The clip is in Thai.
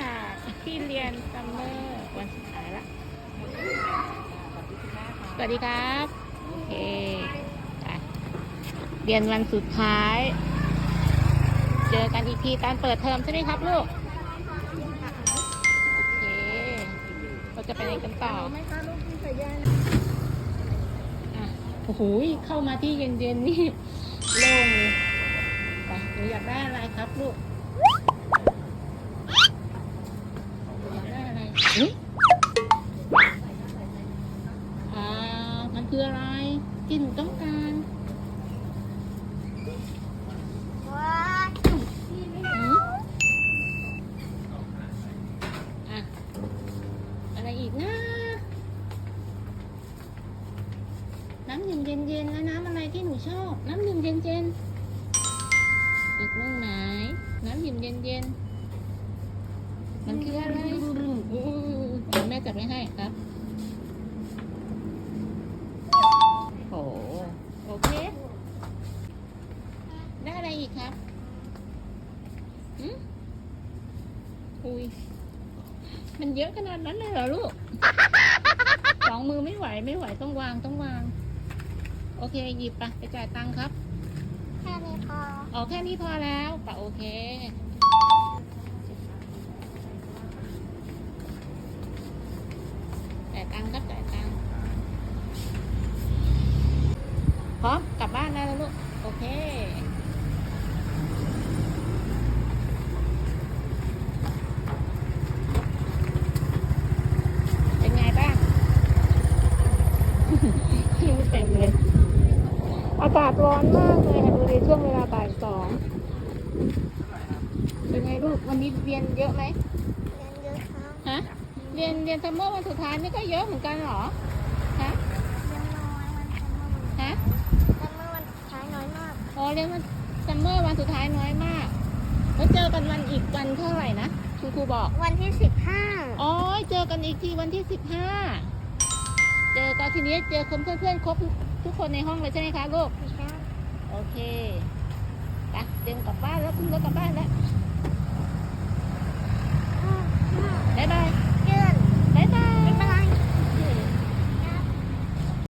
จากที่เรียนซัมเมอร์วันสุดท้ายละ สวัสดีครับ โอเคไปเรียนวันสุดท้าย เจอกันอีกทีตอนเปิดเทอมใช่ไหมครับลูก โอเค เราจะไปไหนกันต่อไหมคะลูกพี่สายยานอะโอ้โหเข้ามาที่เย็นๆนี่โล่งเลย ไปหนูอยากได้อะไรครับลูกหนูอยากได้ อ่า มันคืออะไรที่หนูต้องการว้าอะอะไรอีกนะ น้ำดื่มเย็นๆ แล้วน้ำอะไรที่หนูชอบ น้ำดื่มเย็นๆ อีกมั่งไหน น้ำดื่มเย็นๆ มันคืออะไร แม่จับไว้ให้ครับโอ้โอเค ได้อะไรอีกครับอืมอุ้ย มันเยอะขนาดนั้นเลยเหรอลูก สองมือไม่ไหวไม่ไหวต้องวางต้องวาง โอเคหยิบไปไปจ่ายตังค์ครับ แค่นี้พอ อ๋อแค่นี้พอแล้วปะโอเคายตังค์ครับจ่ายตังค์พร้อมกลับบ้านได้แล้วลูก โอเคเป็นไงบ้างคิวเต็มเลย อากาศร้อนมากเลยค่ะดูในช่วงเวลาบ่ายสอง เป็นไงลูก วันนี้เรียนเยอะไหมเรียนเยอะครับฮะ เรียนเรียนซัมเมอร์วันสุดท้ายนี่ก็เยอะเหมือนกันเหรอฮะเรียนน้อยวันซัมเมอร์ฮะซัมเมอร์วันสุดท้ายน้อยมากอ๋อเรียนวันซัมเมอร์วันสุดท้ายน้อยมากแล้วเจอกันวันอีกวันเท่าไหร่นะคุณครูบอกวันที่สิบห้าอ๋อเจอกันอีกทีวันที่สิบห้าเจอกันทีนี้เจอคนเพื่อนๆครบทุกคนในห้องเลยใช่ไหมคะลูกโอเคไปเตรียมกลับบ้านแล้วขึ้นรถกลับบ้านแล้วบ๊ายบาย